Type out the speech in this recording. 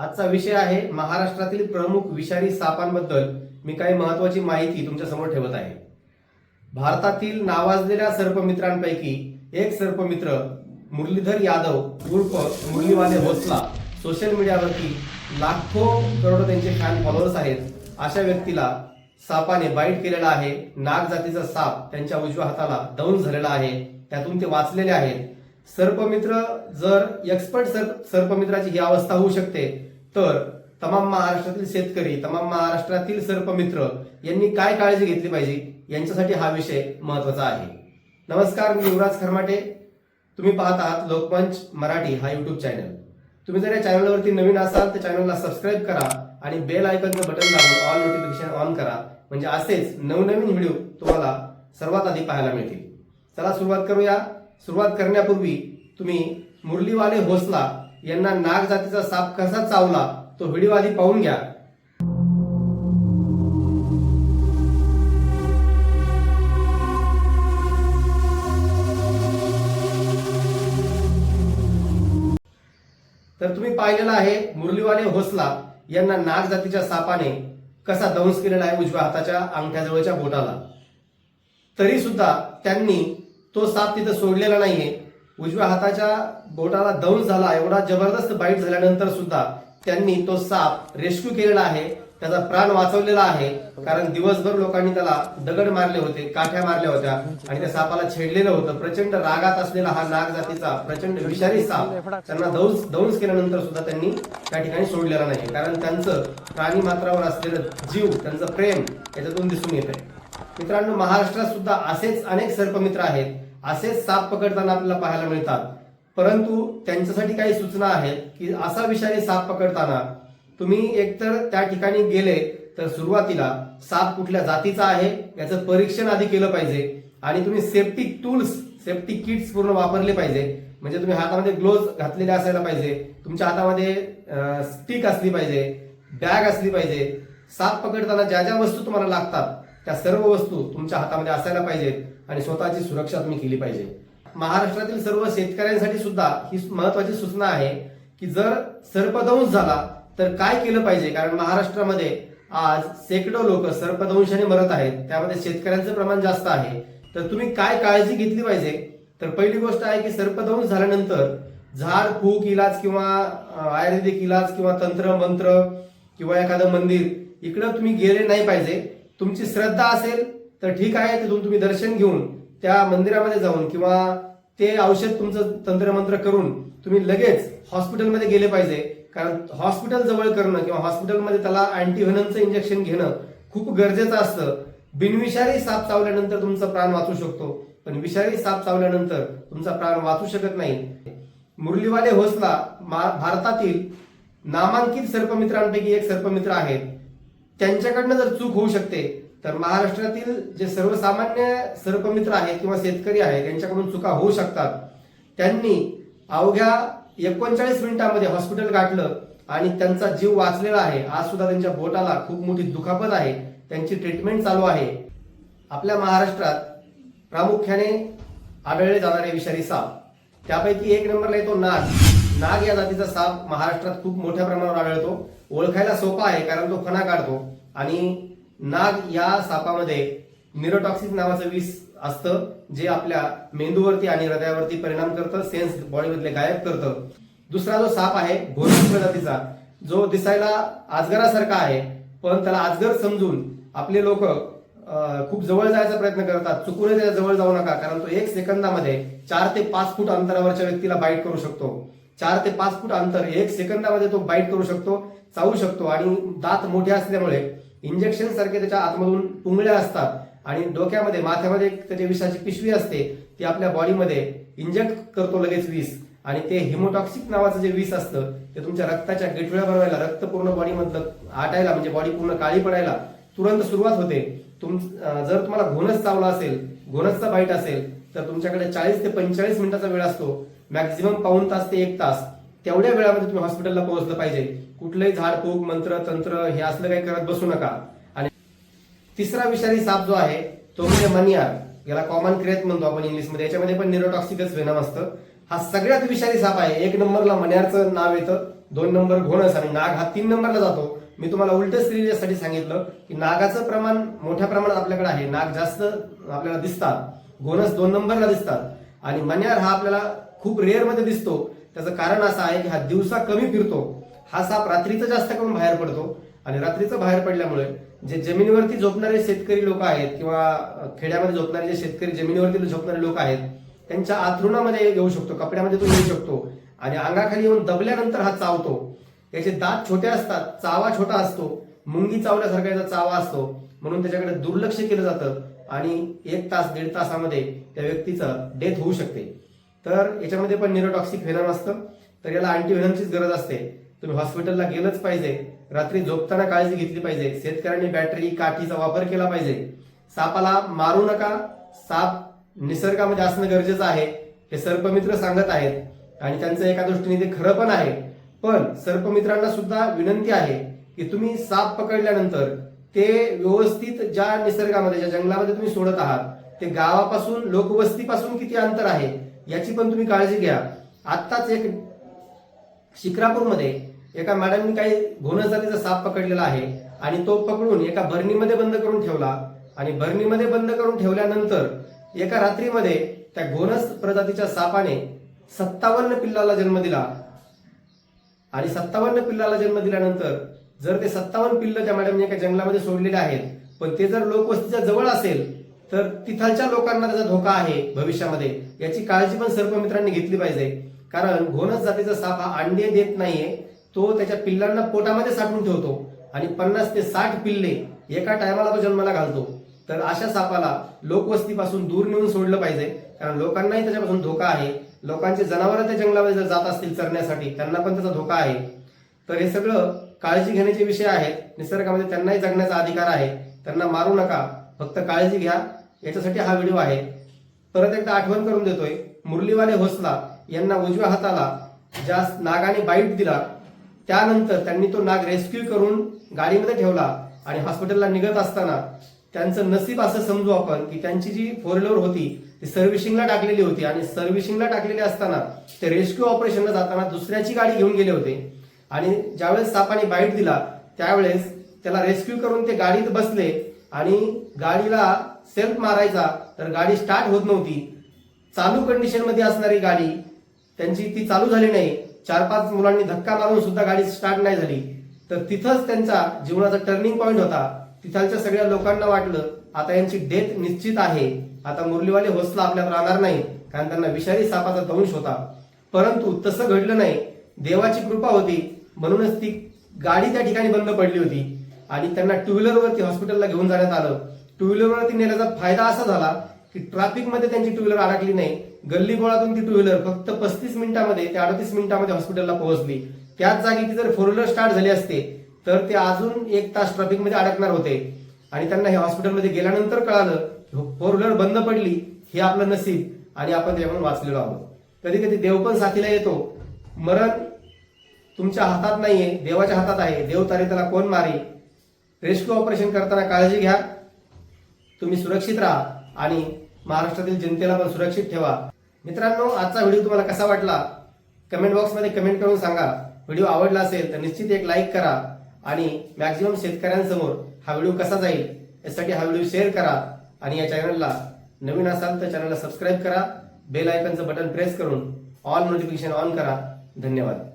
आजचा विषय आहे महाराष्ट्रातील प्रमुख विषारी सापांबद्दल. मी काही महत्वाची माहिती तुमच्यासमोर ठेवत आहे. भारतातील नावाजलेल्या सर्पमित्रांपैकी एक सर्पमित्र मुरलीधर यादव उर्फ मुरलीवाले भोसला सोशल मीडियावरती लाखो करोड त्यांचे फॅन फॉलोअर्स आहेत. अशा व्यक्तीला सापाने बाईट केलेला आहे. नाग जातीचा साप त्यांच्या उजव्या हाताला दौन झालेला आहे. त्यातून ते वाचलेले आहेत. सर्पमित्र जर एक्सपर्ट सर्प सर्पमित्राची ही अवस्था होऊ शकते तर तमाम महाराष्ट्रातील शेतकरी तमाम महाराष्ट्रातील सर्पमित्र यांनी काय काळजी घेतली पाहिजे? यांच्यासाठी हा विषय महत्त्वाचा आहे. नमस्कार मी युवराज खरमाटे. तुम्ही पाहत आहात लोकमंच मराठी हा युट्यूब चॅनल तुम्ही जर या चॅनलवरती नवीन असाल तर चॅनलला सबस्क्राईब करा आणि बेल आयकनचं बटन दाबून ऑल नोटिफिकेशन ऑन करा. म्हणजे असेच नवनवीन व्हिडिओ तुम्हाला सर्वात आधी पाहायला मिळतील. चला सुरुवात करूया. सुरुवात करण्यापूर्वी तुम्ही मुरलीवाले भोसला यांना नाग जातीचा साप कसा चावला तो व्हिडिओ आधी पाहून घ्या. तर तुम्ही पाहिलेलं आहे मुरलीवाले होसला यांना नाग जातीच्या सापाने कसा दंश केलेला आहे उजव्या हाताच्या अंगठ्याजवळच्या बोटाला. तरी सुद्धा त्यांनी तो साप तिथं सोडलेला नाहीये. उजव्या हाताच्या बोटाला दंश झाला एवढा जबरदस्त बाईट झाल्यानंतर सुद्धा त्यांनी तो साप रेस्क्यू केलेला आहे त्याचा प्राण वाचवलेला आहे. कारण दिवसभर लोकांनी त्याला दगड मारले होते काठ्या मारल्या होत्या आणि त्या सापाला छेडलेलं होतं. प्रचंड रागात असलेला हा नाग जातीचा प्रचंड विषारी साप त्यांना दौंस दौंस केल्यानंतर सुद्धा त्यांनी त्या ठिकाणी सोडलेला नाही. कारण त्यांचं प्राणी मात्रावर असलेलं जीव त्यांचं प्रेम याच्यातून दिसून येत आहे मित्रांनो महाराष्ट्रात सुद्धा असेच अनेक सर्पमित्र आहेत. असेच साप पकडताना आपल्याला पाहायला मिळतात. परंतु त्यांच्यासाठी काही सूचना आहेत की असा विषारी साप पकडताना तुम्ही एकतर त्या ठिकाणी गेले तर सुरुवातीला साप कुठल्या जातीचा आहे याचं परीक्षण आधी केलं पाहिजे आणि तुम्ही सेफ्टी टूल्स सेफ्टी किट्स पूर्ण वापरले पाहिजे. म्हणजे तुम्ही हातामध्ये ग्लोव्ज घातलेले असायला पाहिजे तुमच्या हातामध्ये स्टिक असली पाहिजे बॅग असली पाहिजे. साप पकडताना ज्या ज्या वस्तू तुम्हाला लागतात त्या सर्व वस्तू तुमच्या हातामध्ये असायला पाहिजेत. आणि स्वतःची सुरक्षा तुम्ही केली पाहिजे. महाराष्ट्रातील सर्व शेतकऱ्यांसाठी सुद्धा ही महत्वाची सूचना आहे की जर सर्पदंश झाला तर काय केलं पाहिजे? कारण महाराष्ट्रामध्ये आज शेकडो लोक सर्पदंशाने मरत आहेत. त्यामध्ये शेतकऱ्यांचं प्रमाण जास्त आहे. तर तुम्ही काय काळजी घेतली पाहिजे? तर पहिली गोष्ट आहे की सर्पदंश झाल्यानंतर झाड फूक इलाज किंवा आयुर्वेदिक इलाज किंवा तंत्र मंत्र किंवा एखादं मंदिर इकडं तुम्ही गेले नाही पाहिजे. तुमची श्रद्धा असेल तर ठीक आहे तिथून तुम्ही दर्शन घेऊन त्या मंदिरामध्ये जाऊन किंवा ते औषध तुमचं तंत्रमंत्र करून तुम्ही लगेच हॉस्पिटलमध्ये गेले पाहिजे. कारण हॉस्पिटल जवळ करणं किंवा हॉस्पिटलमध्ये त्याला अँटीव्हेनमचं इंजेक्शन घेणं खूप गरजेचं असतं. बिनविषारी साप चावल्यानंतर तुमचा प्राण वाचू शकतो पण विषारी साप चावल्यानंतर तुमचा प्राण वाचू शकत नाही. मुरलीवाले होसला मा- भारतातील नामांकित सर्पमित्रांपैकी एक सर्पमित्र आहेत त्यांच्याकडनं जर चूक होऊ शकते तर महाराष्ट्रातील जे सर्वसामान्य सर्पमित्र आहेत किंवा शेतकरी आहेत त्यांच्याकडून चुका होऊ शकतात. त्यांनी अवघ्या एकोणचाळीस मिनिटांमध्ये हॉस्पिटल गाठलं आणि त्यांचा जीव वाचलेला आहे. आज सुद्धा त्यांच्या बोटाला खूप मोठी दुखापत आहे. त्यांची ट्रीटमेंट चालू आहे. आपल्या महाराष्ट्रात प्रामुख्याने आढळले जाणारे विषारी साप. त्यापैकी एक नंबरला येतो नाग. नाग या जातीचा साप महाराष्ट्रात खूप मोठ्या प्रमाणावर आढळतो. ओळखायला सोपा आहे कारण तो फणा काढतो आणि नाग या सापामध्ये न्यूरोटॉक्सिक नावाचं विष असतं जे आपल्या मेंदूवरती आणि हृदयावरती परिणाम करतं सेन्स बॉडीमधले गायब करतं. दुसरा जो साप आहे घोरसूळ प्रजातीचा जो दिसायला आजगरासारखा आहे पण त्याला आजगर समजून आपले लोक खूप जवळ जायचा प्रयत्न करतात. चुकूनही त्याच्याजवळ जाऊ नका कारण तो एक सेकंदामध्ये चार ते पाच फूट अंतरावरच्या व्यक्तीला बाईट करू शकतो. चार ते पाच फूट अंतर एक सेकंदामध्ये तो बाईट करू शकतो चावू शकतो आणि दात मोठे असल्यामुळे इंजेक्शन सारखे त्याच्या आतमधून पुंगळ्या असतात आणि डोक्यामध्ये माथ्यामध्ये एक त्याची विषाची पिशवी असते ती आपल्या बॉडीमध्ये इंजेक्ट करतो लगेच विष आणि ते हिमोटॉक्सिक नावाचं जे विष असतं ते तुमच्या रक्ताच्या गेठुळ्या बनवायला रक्त पूर्ण बॉडीमधलं आटायला म्हणजे बॉडी पूर्ण काळी पडायला तुरंत सुरुवात होते. तुम जर तुम्हाला घोणस चावला असेल घोणसचा बाईट असेल तर तुमच्याकडे चाळीस ते पंचेचाळीस मिनिटाचा वेळ असतो. मॅक्झिमम पाऊन तास ते एक तास. तेवढ्या वेळामध्ये तुम्ही हॉस्पिटलला पोहोचलं पाहिजे. कुठलंही झाडफूक मंत्र तंत्र हे असलं काही करत बसू नका. आणि तिसरा विषारी साप जो आहे तो म्हणजे मनियार. याला कॉमन क्रेथ म्हणतो आपण इंग्लिशमध्ये याच्यामध्ये पण निरोटॉक्सिकच वेनम असतं. हा सगळ्यात विषारी साप आहे. एक नंबरला मनियारचं नाव येतं दोन नंबर घोणस आणि नाग हा तीन नंबरला जातो. मी तुम्हाला उलट स्त्रीसाठी सांगितलं की नागाचं प्रमाण मोठ्या प्रमाणात आपल्याकडे आहे. नाग जास्त आपल्याला दिसतात. घोणस दोन नंबरला दिसतात. आणि मन्यार हा आपल्याला खूप रेअरमध्ये दिसतो. त्याचं कारण असं आहे की हा दिवसा कमी फिरतो. हा साप रात्रीचं जास्त करून बाहेर पडतो. आणि रात्रीचं बाहेर पडल्यामुळे जे जमिनीवरती झोपणारे शेतकरी लोक आहेत किंवा खेड्यामध्ये झोपणारे जे शेतकरी जमिनीवरती झोपणारे लोक आहेत त्यांच्या आथरुणामध्ये येऊ शकतो कपड्यामध्ये तो येऊ शकतो. आणि अंगाखाली येऊन दबल्यानंतर हा चावतो. याचे दात छोटे असतात चावा छोटा असतो. मुंगी चावल्यासारखा याचा चावा असतो. म्हणून त्याच्याकडे दुर्लक्ष केलं जातं आणि एक तास दीड तासामध्ये त्या व्यक्तीचं डेथ होऊ शकते. तर याच्यामध्ये पण निरोटॉक्सिक व्हेनम असतं. तर याला अँटीव्हेनमचीच गरज असते. तुम्ही हॉस्पिटलला गेलंच पाहिजे. रात्री झोपताना काळजी घेतली पाहिजे. शेतकऱ्यांनी बॅटरी काठीचा वापर केला पाहिजे. सापाला मारू नका. साप निसर्गामध्ये असणं गरजेचं आहे. हे सर्पमित्र सांगत आहेत. आणि त्यांचं एका दृष्टीने ते खरं पण आहे. पण सर्पमित्रांना सुद्धा विनंती आहे की तुम्ही साप पकडल्यानंतर ते व्यवस्थित ज्या निसर्गामध्ये ज्या जंगलामध्ये तुम्ही सोडत आहात ते गावापासून लोकवस्तीपासून किती अंतर आहे याची पण तुम्ही काळजी घ्या. आत्ताच एक शिक्रापूरमध्ये एका मॅडमनी काही घोणस जातीचा साप पकडलेला आहे आणि तो पकडून एका भरणीमध्ये बंद करून ठेवला. आणि भरणीमध्ये बंद करून ठेवल्यानंतर एका रात्रीमध्ये त्या घोणस प्रजातीच्या सापाने सत्तावन्न पिल्लाला जन्म दिला. आणि सत्तावन्न पिल्लाला जन्म दिल्यानंतर जर ते सत्तावन्न पिल्ल त्या मॅडमने एका जंगलामध्ये सोडलेले आहेत पण ते जर लोकवस्तीच्या जवळ असेल तर तिथलच्या लोकांना त्याचा धोका आहे भविष्यामध्ये. याची काळजी पण सर्पमित्रांनी घेतली पाहिजे. कारण घोणस जातीचा साप हा अंडे देत नाहीये तो त्याच्या पिल्लांना पोटामध्ये साठवून ठेवतो आणि पन्नास ते साठ पिल्ले एका टायमाला तो जन्माला घालतो. तर अशा सापाला लोकवस्तीपासून दूर नेऊन सोडलं पाहिजे कारण लोकांनाही त्याच्यापासून धोका आहे. लोकांचे जनावरं त्या जंगलामध्ये जर जात असतील चरण्यासाठी त्यांना पण त्याचा धोका आहे. तर हे सगळं काळजी घेण्याचे विषय आहेत. निसर्गामध्ये त्यांनाही जगण्याचा अधिकार आहे. त्यांना मारू नका. फक्त काळजी घ्या. याच्यासाठी हा व्हिडिओ आहे. परत एकदा आठवण करून देतोय. मुरलीवाले होसला यांना उजव्या हाताला ज्या नागाने बाईट दिला. त्यानंतर त्यांनी तो नाग रेस्क्यू करून गाडीमध्ये ठेवला आणि हॉस्पिटलला निघत असताना त्यांचं नसीब असं समजू आपण की त्यांची जी फोर व्हीलर होती ती सर्व्हिसिंगला टाकलेली होती आणि सर्व्हिसिंगला टाकलेली असताना ते रेस्क्यू ऑपरेशनला जाताना दुसऱ्याची गाडी घेऊन गेले होते. आणि ज्यावेळेस सापाने बाईट दिला त्यावेळेस त्याला रेस्क्यू करून ते गाडीत बसले आणि गाडीला सेल्फ मारायचा तर गाडी स्टार्ट होत नव्हती. चालू कंडिशनमध्ये असणारी गाडी त्यांची ती चालू झाली नाही. चार पाच मुलांनी धक्का मारून सुद्धा गाडी स्टार्ट नाही झाली. तर तिथंच त्यांचा जीवनाचा टर्निंग पॉईंट होता. तिथालच्या सगळ्या लोकांना वाटलं आता यांची डेथ निश्चित आहे. आता मुरलीवाले होसला आपल्यात राहणार नाही कारण त्यांना विषारी सापाचा दंश होता. परंतु तसं घडलं नाही. देवाची कृपा होती. म्हणूनच ती गाडी त्या ठिकाणी बंद पडली होती. आणि त्यांना टू व्हीलरवरती हॉस्पिटलला घेऊन जाण्यात आलं. टू व्हीलरवरती नेण्याचा फायदा असा झाला की ट्रॅफिकमध्ये त्यांची टू व्हीलर अडकली नाही. गल्ली गोळातून ती टू व्हीलर फक्त पस्तीस मिनिटामध्ये ते अडतीस मिनिटामध्ये हॉस्पिटलला पोहोचली. त्याच जागी ती जर फोर व्हीलर स्टार्ट झाली असते तर ते अजून एक तास ट्रॅफिकमध्ये अडकणार होते. आणि त्यांना हे हॉस्पिटलमध्ये गेल्यानंतर कळालं फोर हो, व्हीलर बंद पडली हे आपलं नसीब आणि आपण त्याच्यामधून वाचलेलो आहोत. कधी कधी देव पण साथीला येतो. मरण तुमच्या हातात नाहीये देवाच्या हातात आहे. देव तारे त्याला कोण मारे रेस्क्यू ऑपरेशन करताना काळजी घ्या. तुम्ही सुरक्षित राहा आणि महाराष्ट्रातील जनतेला पण सुरक्षित ठेवा. मित्रांनो आजचा व्हिडिओ तुम्हाला कसा वाटला? कमेंट बॉक्समध्ये कमेंट करून सांगा. व्हिडिओ आवडला असेल तर निश्चित एक लाईक करा आणि मॅक्झिमम शेतकऱ्यांसमोर हा व्हिडिओ कसा जाईल यासाठी हा व्हिडिओ शेअर करा आणि या चॅनलला नवीन असाल तर चॅनलला सबस्क्राईब करा. बेल आयकनचं बटन प्रेस करून ऑल नोटिफिकेशन ऑन करा. धन्यवाद.